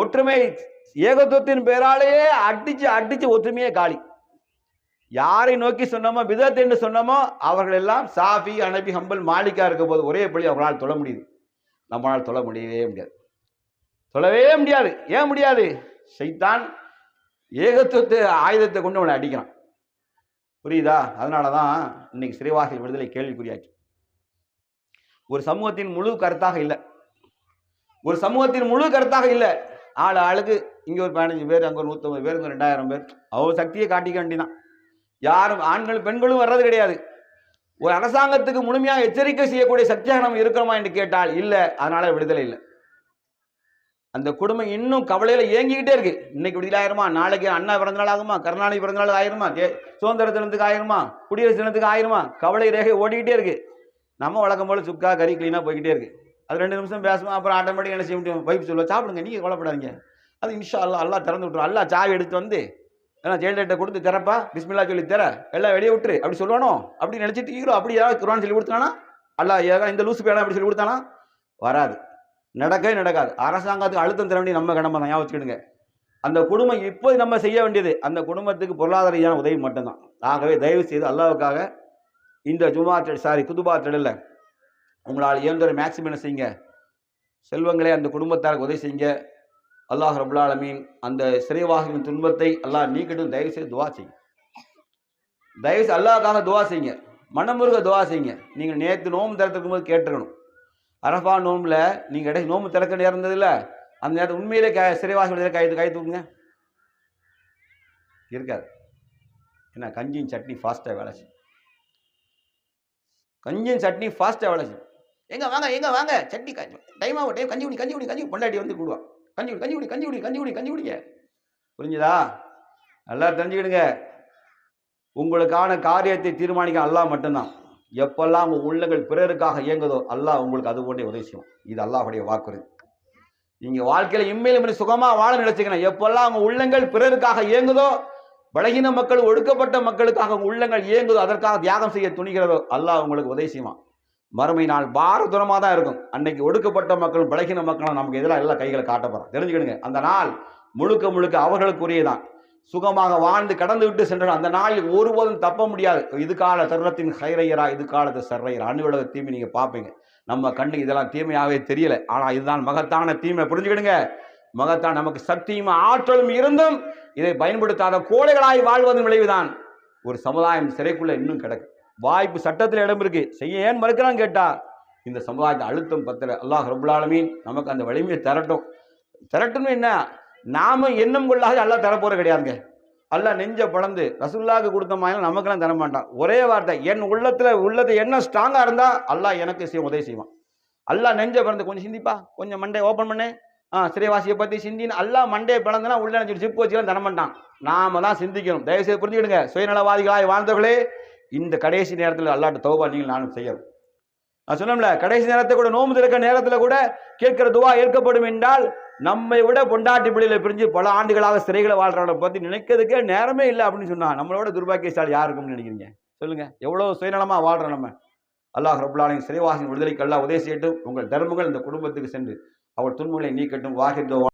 ஒற்றுமை ஏகத்துவத்தின் பெயராலேயே அடிச்சு அடிச்சு ஒற்றுமையே காலி. யாரை நோக்கி சொன்னோமோ விதத்தை என்று சொன்னோமோ அவர்கள் எல்லாம் சாஃபி அனபி ஹம்பல் மாலிக்கா இருக்க போது ஒரே பள்ளி அவர்களால் தொழ முடியுது. நம்மளால் தொழ முடியவே முடியாது. தொழவே முடியாது. ஏன் முடியாது? சைத்தான் ஏகத்துவத்தை ஆயுதத்தை கொண்டு அவனை அடிக்கிறான். புரியுதா? அதனால தான் இன்னைக்கு சிறைவாசல் விடுதலை கேள்விக்குறியாச்சு. ஒரு சமூகத்தின் முழு கருத்தாக இல்லை. ஒரு சமூகத்தின் முழு கருத்தாக இல்லை. ஆள் ஆளுக்கு இங்கே ஒரு பதினஞ்சு பேர் அங்கே ஒரு நூற்றம்பது பேர் இங்கே ரெண்டாயிரம் பேர். அவ்வளோ சக்தியை காட்டிக்க வேண்டிதான் யாரும் ஆண்கள் பெண்களும் வர்றது கிடையாது. ஒரு அரசாங்கத்துக்கு முழுமையாக எச்சரிக்கை செய்யக்கூடிய சக்தியாக நம்ம இருக்கிறோமா என்று கேட்டால் இல்லை. அதனால விடுதலை இல்லை. அந்த குடும்பம் இன்னும் கவலையில் ஏங்கிக்கிட்டே இருக்கு. இன்னைக்கு விடுதலை ஆயிருமா? நாளைக்கு அண்ணா பிறந்தநாள் ஆகுமா? கருணாநிதி பிறந்தநாள் ஆயிருமா? சுதந்திர தினத்துக்கு ஆயிருமா? குடியரசு தினத்துக்கு ஆயிருமா? கவலை ரேகை ஓடிக்கிட்டே இருக்கு. நம்ம வழக்கம் போல சுக்கா கறி கிளீனாக போய்கிட்டே இருக்கு. அது ரெண்டு நிமிஷம் பேசுவோம் அப்புறம் ஆட்டோமேட்டிக் என்ன செய்ய முடியும்? வைப் சொல்லுவோம் சாப்பிடுங்க நீங்கள் கவலைப்படாதீங்க. அது இன்ஷா அல்லா அல்லா திறந்து விட்ருவோம் அல்லா சாவி எடுத்து வந்து ஏன்னா ஜெயலலிதா கொடுத்து திறப்பா பிஸ்மில்லா சொல்லி தர எல்லாம் வெளியே விட்டுரு. அப்படி சொல்லணும் அப்படி நினச்சிட்டு ஈரோ அப்படி ஏதாவது குரான் சொல்லி கொடுத்தானா? அல்லா ஏதாவது இந்த லூசு பேனா அப்படி சொல்லி கொடுத்தானா? வராது. நடக்கவே நடக்காது. அரசாங்கத்துக்கு அழுத்தம் தர வேண்டிய நம்ம கடமை தான். ஞாபகம் அந்த குடும்பம் இப்போ நம்ம செய்ய வேண்டியது அந்த குடும்பத்துக்கு பொருளாதார ரீதியான உதவி மட்டும்தான். ஆகவே தயவு செய்து அல்லாவுக்காக இந்த ஜுமா சாரி குதுபா திடலில் உங்களால் இயன்ற மேக்சிமம் என்ன செய்யுங்க? செல்வங்களே அந்த குடும்பத்தாருக்கு உதவி செய்யுங்க. அல்லாஹ் ரபுல்லாலமீன் அந்த சிறைவாசிகளின் துன்பத்தை அல்லாஹ் நீக்கட்டும். தயவு செய்து துவா செய்யுங்க. தயவு செய்து அல்லாஹ்க்காக துவா செய்யுங்க. மனமுருக துவா செய்யுங்க. நீங்கள் நேற்று நோம்பு திறத்துக்கும் போது கேட்டுருக்கணும். அரஃபா நோம்பில் நீங்கள் இடையே நோம்பு திறக்க நேர்ந்ததில்ல அந்த நேரத்தில் உண்மையிலே க சிறைவாசி விடுதலை கைது கை தூக்குங்க. இருக்காது. ஏன்னா கஞ்சியும் சட்னி ஃபாஸ்ட்டாக வேலை செய்யும் கஞ்சியும் சட்னி ஃபாஸ்ட்டாக வேலை செய்யும் எங்க வாங்க எங்க வாங்க? சட்னி டைம் ஆகும் டைம் கஞ்சி குடி கஞ்சி குடி கஞ்சி பொண்டாட்டி வந்து கூடுவான் கஞ்சி குடி கஞ்சி குடி கஞ்சி குடி கஞ்சி குடி கஞ்சி குடிங்க. புரிஞ்சுதா? நல்லா தெரிஞ்சுக்கிடுங்க. உங்களுக்கான காரியத்தை தீர்மானிக்க அல்லாஹ் மட்டும்தான். எப்பெல்லாம் உங்கள் உள்ளங்கள் பிறருக்காக இயங்குதோ அல்லாஹ் உங்களுக்கு அது போன்றே உதவி செய்யும். இது அல்லாஹுடைய வாக்குறுதி. நீங்கள் வாழ்க்கையில் இம்மையிலும் இப்படி சுகமாக வாழ நினைச்சுக்கணும் எப்பெல்லாம் உங்கள் உள்ளங்கள் பிறருக்காக இயங்குதோ பலகீன மக்கள் ஒடுக்கப்பட்ட மக்களுக்காக உங்கள் உள்ளங்கள் இயங்குதோ அதற்காக தியாகம் செய்ய துணிகிறதோ அல்லாஹ் உங்களுக்கு உதவி செய்வான். மறுமை நாள் பாரதூரமாக தான் இருக்கும். அன்னைக்கு ஒடுக்கப்பட்ட மக்களும் பலகீன மக்களும் நமக்கு எதிராக எல்லா கைகளை காட்டப்படுறோம் தெரிஞ்சுக்கிடுங்க. அந்த நாள் முழுக்க முழுக்க அவர்களுக்குரியதான் சுகமாக வாழ்ந்து கடந்து விட்டு சென்ற அந்த நாளில் ஒருபோதும் தப்ப முடியாது. இது கால சர்ரத்தின் ஹைரையரா இது காலத்து சர்ரையரா. அணுவுலக தீமை நீங்கள் பார்ப்பீங்க. நம்ம கண்ணு இதெல்லாம் தீமையாகவே தெரியல. ஆனால் இதுதான் மகத்தான தீமை. புரிஞ்சுக்கிடுங்க. மகத்தான் நமக்கு சக்தியும் ஆற்றலும் இருந்தும் இதை பயன்படுத்தாத கோழைகளாய் வாழ்வதன் விளைவுதான். ஒரு சமுதாயம் சிறைக்குள்ளே இன்னும் கிடக்கு. வாய்ப்பு சட்டத்தில் இடம் இருக்கு. செய்ய ஏன் மறுக்கிறான்னு கேட்டா இந்த சமுதாயத்தை அழுத்தம் பத்தல. அல்லாஹ் ரபுல்லாலமீன் நமக்கு அந்த வலிமையை திரட்டும். தரட்டும்னு என்ன? நாம எண்ணம் கொள்ளாத அல்லா தரப்போற கிடையாதுங்க. அல்ல நெஞ்ச பழந்து ரசுல்லாவுக்கு கொடுத்த மாதிரி நமக்கெல்லாம் தர மாட்டான். ஒரே வார்த்தை என் உள்ளத்துல உள்ளது என்ன ஸ்ட்ராங்கா இருந்தா அல்லாஹ் எனக்கு செய்யும் உதவி செய்வான். அல்லா நெஞ்ச பிறந்து கொஞ்சம் சிந்திப்பா. கொஞ்சம் மண்டே ஓப்பன் பண்ணு. ஆ சிறைவாசியை பத்தி சிந்தின்னு அல்லா மண்டே பிறந்தனா உள்ள நினைச்சு சிப்பு வச்சுக்கலாம் தரமாட்டான். நாம தான் சிந்திக்கணும். தயவுசெய்து புரிஞ்சுக்கிடுங்க. சுயநலவாதிகளாய் வாழ்ந்தவர்களே இந்த கடைசி நேரத்தில் அல்லாட்ட தௌபா நீங்கள் நானும் செய்யணும். நான் சொன்னோம்ல கடைசி நேரத்தை கூட நோம்பு திறக்க நேரத்தில் கூட கேட்கிற துவா ஏற்கப்படும் என்றால் நம்மை விட பொண்டாட்டி பிள்ளைகளை பிரிஞ்சு பல ஆண்டுகளாக சிறைகளை வாழ்றவங்களை பற்றி நினைக்கிறதுக்கே நேரமே இல்லை அப்படின்னு சொன்னா நம்மளோட துர்பாக்கியசாலி யாருக்கும்னு நினைக்கிறீங்க? சொல்லுங்க எவ்வளோ சுயநலமாக வாழ்றோம் நம்ம? அல்லாஹ் ரபுல்லாலின் சிறைவாசின் விடுதலைக்கெல்லாம் உதவி செய்யட்டும். உங்கள் தர்மங்கள் இந்த குடும்பத்துக்கு சென்று அவர் துன்பங்களை நீக்கட்டும். வாகித்தோ